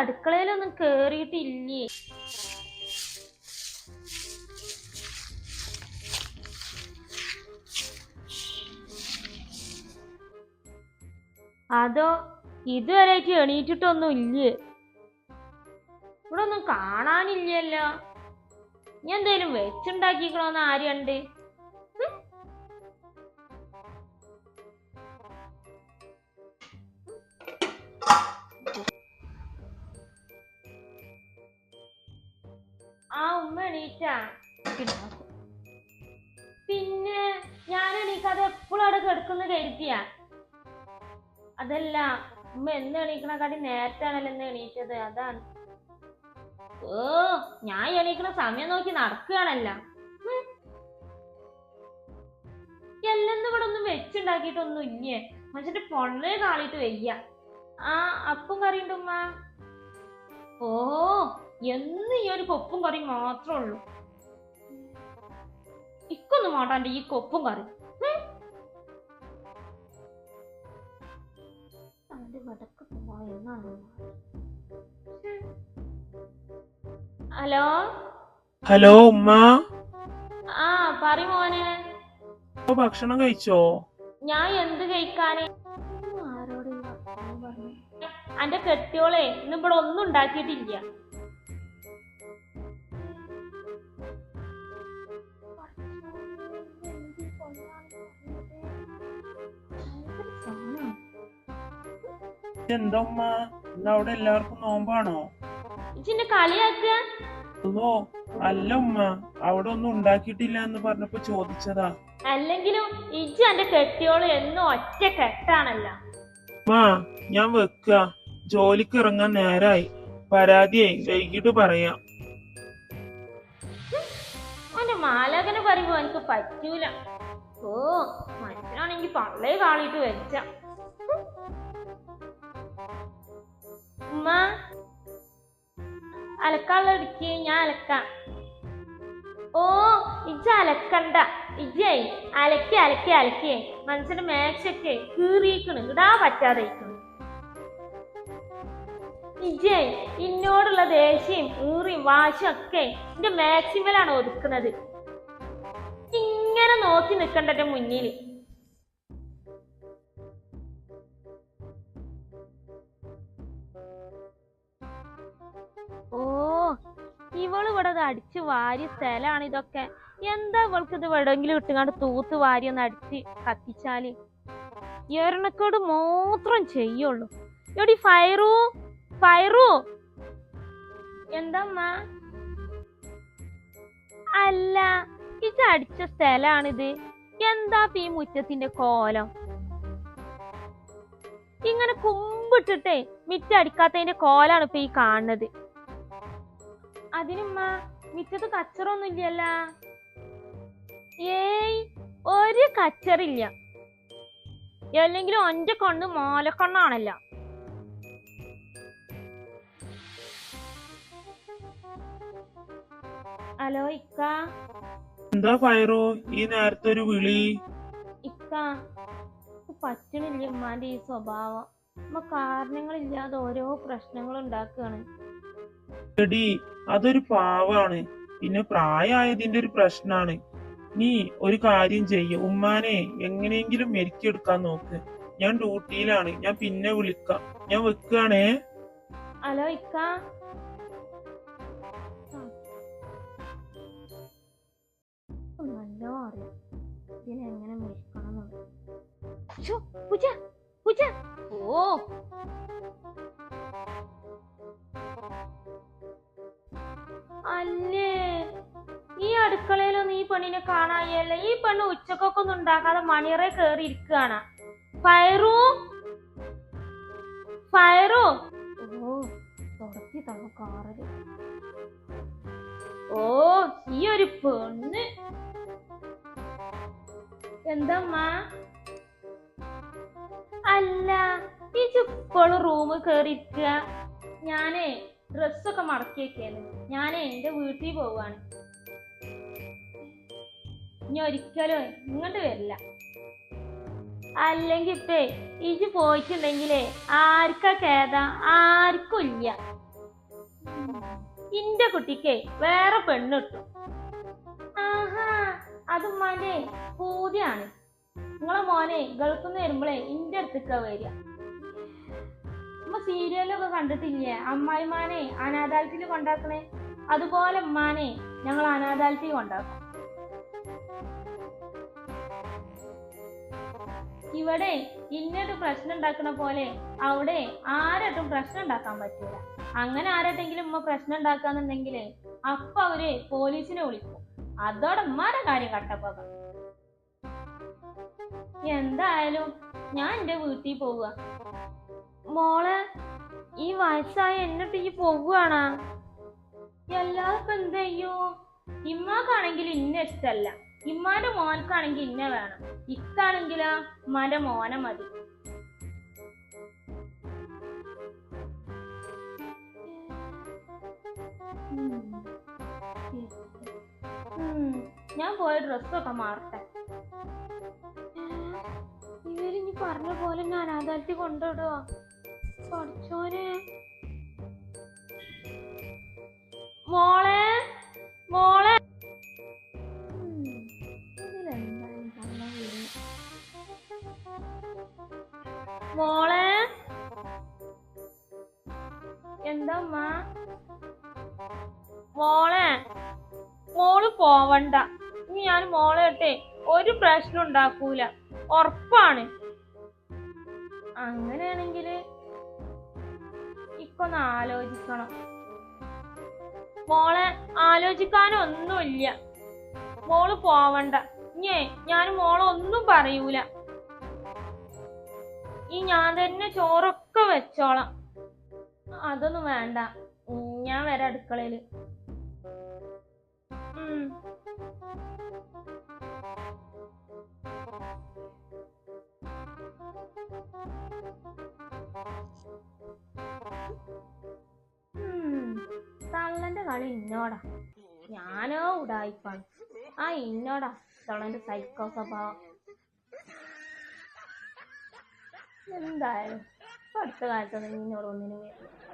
അടുക്കളയിലൊന്നും കേറിയിട്ടില്ലേ? അതോ ഇതുവരെയായിട്ട് എണീറ്റിട്ടൊന്നും ഇല്ലേ ഇവിടെ ഒന്നും കാണാനില്ലല്ലോ. ഞാൻ എന്തേലും വെച്ചുണ്ടാക്കിക്കണോന്ന് ആരുണ്ട് ആ ഉമ്മ എണീറ്റാ. പിന്നെ ഞാൻ എണീക്കാതെ എപ്പോഴും അവിടെ കിടക്കുന്ന കരുതിയ. അതല്ല ഉമ്മ എന്ന് എണീക്കണ കാട്ടി നേരത്താണല്ലോ എന്ന് എണീറ്റത് അതാണ്. ഓ ഞാൻ എണീക്കണ സമയം നോക്കി നടക്കുകയാണല്ല. ഉം. എല്ലെന്ന് ഇവിടെ ഒന്നും വെച്ചുണ്ടാക്കിയിട്ടൊന്നും ഇല്ലേ മനുഷ്യന്റെ പൊണ്ണേ കാളിയിട്ട് വയ്യ. ആ അപ്പം കറിയുണ്ട് ഉമ്മ? ഓ എന്ന് ഈ ഒരു കൊപ്പും കറി മാത്രമേ ഉള്ളൂ. ഇക്കൊന്നും മാട്ടാണ്ട് ഈ കൊപ്പും കറി. ഹലോ? ഹലോ ഉമ്മ. ആ പറ മോനെ. ഭക്ഷണം കഴിച്ചോ? ഞാൻ എന്ത് കഴിക്കാന്? അന്റെ കെട്ടിയോളെ ഇന്ന് ഇവിടെ ഒന്നും ഉണ്ടാക്കിയിട്ടില്ല. എന്താ ഇന്ന് അവിടെ എല്ലാവർക്കും നോമ്പാണോ? ഇച്ചിന്റെ അല്ല ഉമ്മ അവിടെ ഒന്നും ഉണ്ടാക്കിയിട്ടില്ല എന്ന് പറഞ്ഞപ്പോ ചോദിച്ചതാ. അല്ലെങ്കിലും ഇജ്ജ് അന്റെ കെട്ടിയോൾ എന്നും ഒറ്റ കെട്ടാണല്ലോ ഉമ്മ ഞാൻ വെക്ക. ജോലിക്ക് ഇറങ്ങാൻ നേരായി. പരാതിയായി. വൈകിട്ട് പറയാം. അവന്റെ പറയുമ്പോ എനിക്ക് പറ്റൂല. ഓ മനുഷ്യനാണെങ്കി പള്ളേ കാളിയിട്ട് വെച്ച. ഉമ്മ ഞാൻ അലക്കാം. ഓ ഇജ്ജ് അലക്കണ്ട. ഇജ്ജായി അലക്കി അലക്കി അലക്കിയേ മനുഷ്യന്റെ മാക്സൊക്കെ കീറിയിക്കണ്. ഇടാ പറ്റാതെ. ഇജ്ജേ ഇന്നോടുള്ള ദേഷ്യം ഊറിയും വാശിയും ഒക്കെ എന്റെ മാക്സിമലാണ് ഒതുക്കുന്നത്. ഇങ്ങനെ നോക്കി നിൽക്കണ്ട എന്റെ മുന്നിൽ ഓ ഇവൾ ഇവിടെ അടിച്ച് വാരിയ സ്ഥലമാണ് ഇതൊക്കെ. എന്താ ഇവൾക്ക് ഇത് എവിടെങ്കിലും ഇട്ടുകാണ്ട് തൂത്ത് വാരി ഒന്ന് അടിച്ച് കത്തിച്ചാൽ? എറണക്കോട് മാത്രം ചെയ്യുള്ളൂ. എടി ഫയറു ഫയറു എന്താമ്മ? അല്ല ഇത് അടിച്ച സ്ഥലാണിത്. എന്താ ഈ മുറ്റത്തിന്റെ കോലം? ഇങ്ങനെ കുമ്പിട്ടിട്ടേ മിറ്റടിക്കാത്തതിന്റെ കോലാണ് ഇപ്പൊ ഈ കാണുന്നത്. അതിനുമ്മ മിറ്റത്ത് കച്ചറൊന്നും ഇല്ലല്ല ഏയ് ഒരു കച്ചറില്ല. അല്ലെങ്കിലും ഒന്റെ കണ്ണ് മോലക്കണ്ണാണല്ലോ. ഹലോ ഇക്ക. എന്താ ഫയറോ ഈ നേരത്തെ ഒരു വിളി. ഇക്ക പറ്റണില്ല ഉമ്മാന്റെ ഈ സ്വഭാവം. ഉമ്മ കാരണങ്ങളില്ലാതെ ഓരോ പ്രശ്നങ്ങൾ ഉണ്ടാക്കുകയാണ് എടി അതൊരു പാവാണ്. പിന്നെ പ്രായമായതിന്റെ ഒരു പ്രശ്നാണ്. നീ ഒരു കാര്യം ചെയ്യ. ഉമ്മാനെ എങ്ങനെയെങ്കിലും മെരുക്കിയെടുക്കാൻ നോക്ക്. ഞാൻ ഡ്യൂട്ടിയിലാണ്. ഞാൻ പിന്നെ വിളിക്കാം. ഞാൻ വെക്കുകയാണേ ഹലോ ഇക്ക. നല്ലോ അറിയാം ഇതിനെങ്ങനെ മേടിക്കണം പൂജ ഓ. അല്ലേ? ഈ അടുക്കളയിലൊന്നും ഈ പെണ്ണിനെ കാണായല്ല ഈ പെണ്ണ് ഉച്ചക്കൊക്കെ ഒന്നും ഉണ്ടാക്കാതെ മണിയറെ കേറി ഇരിക്കുകയാണ് ഫയറു? ഫയറു? ഓ തുടക്കി തന്നു കാറിൽ. ഓ ഈ ഒരു പെണ്ണ്. എന്തമ്മ? അല്ല ഇപ്പോഴും റൂമിൽ കയറിയിരിക്കുക ഞാനേ ഡ്രസ്സൊക്കെ മടക്കി വെക്കാണ് ഞാനേ എന്റെ വീട്ടിൽ പോവാണ്. ഇനി ഒരിക്കലും ഇങ്ങോട്ട് വരില്ല. അല്ലെങ്കി ഇപ്പേ ഇജ് പോയിട്ടുണ്ടെങ്കിലേ ആർക്കാ കേത ആർക്കും ഇല്ല. ഇന്റെ കുട്ടിക്ക് വേറെ പെണ്ണിട്ടു അത് ഉമ്മാന്റെ പൂതിയാണ്. നിങ്ങളെ മോനെ ഗൾഫിൽ നിന്ന് വരുമ്പോഴേ ഇന്റെ അടുത്തേക്കാ വരിക. ഉമ്മ സീരിയലൊക്കെ കണ്ടിട്ടില്ലേ? അമ്മായിമാനെ അനാഥാലയത്തിൽ കൊണ്ടാക്കണേ? അതുപോലെ ഉമ്മാനെ ഞങ്ങൾ അനാഥാലയത്തിൽ കൊണ്ടാക്കും. ഇവിടെ ഇന്നൊരു പ്രശ്നം ഉണ്ടാക്കണ പോലെ അവിടെ ആരായിട്ടും പ്രശ്നം ഉണ്ടാക്കാൻ പറ്റൂല. അങ്ങനെ ആരായിട്ടെങ്കിലും ഉമ്മ പ്രശ്നം ഉണ്ടാക്കാന്നുണ്ടെങ്കിൽ അപ്പൊ അവർ പോലീസിനെ വിളിക്കും. അതോടെ മറ കാര്യം കട്ടപ്പോക എന്തായാലും ഞാൻ എന്റെ വീട്ടിൽ പോവുക. മോളെ ഈ വയസ്സായ എന്നിട്ട് ഈ പോവുകയാണാ? എല്ലാവർക്കും എന്ത് ചെയ്യൂ? ഇമ്മാക്കാണെങ്കിൽ ഇന്ന ഇഷ്ടല്ല. ഇമ്മാന്റെ മോനക്കാണെങ്കിൽ ഇന്ന വേണം. ഇക്കാണെങ്കിലാ ഉമ്മാന്റെ മോനെ മതി. ഞാൻ പോയ ഡ്രസ്സൊക്കെ മാറട്ടെ. ഇവരിനി പറഞ്ഞ പോലെ ഞാൻ അനാഥാലയത്തിൽ കൊണ്ടുവിടുവോ? പഠിച്ചോനെ. മോളെ? മോളെ? മോളെ? എന്താ മോളെ മോൾ പോവണ്ട. ഇനി ഞാൻ മോളെ ഇട്ടെ ഒരു പ്രശ്നം ഉണ്ടാക്കൂല. ഉറപ്പാണ്. അങ്ങനെയാണെങ്കിൽ ഇക്കൊന്ന് ആലോചിക്കണം. മോളെ ആലോചിക്കാനൊന്നുമില്ല. മോൾ പോവണ്ട. ഇങ്ങേ ഞാൻ മോളെ ഒന്നും പറയൂല. ഈ ഞാൻ തന്നെ ചോറൊക്കെ വെച്ചോളാം. അതൊന്നും വേണ്ട. ഞാൻ വരാം അടുക്കളയിൽ. തള്ളന്റെ കളി ഇന്നോടാ. ഞാനോ ഉടായിപ്പാണ്. ആ ഇന്നോടാ. തള്ളന്റെ സൈക്കോ സ്വഭാവം. എന്തായാലും അടുത്ത കാലത്തൊന്നും ഇന്നോട് ഒന്നിനും വരില്ല.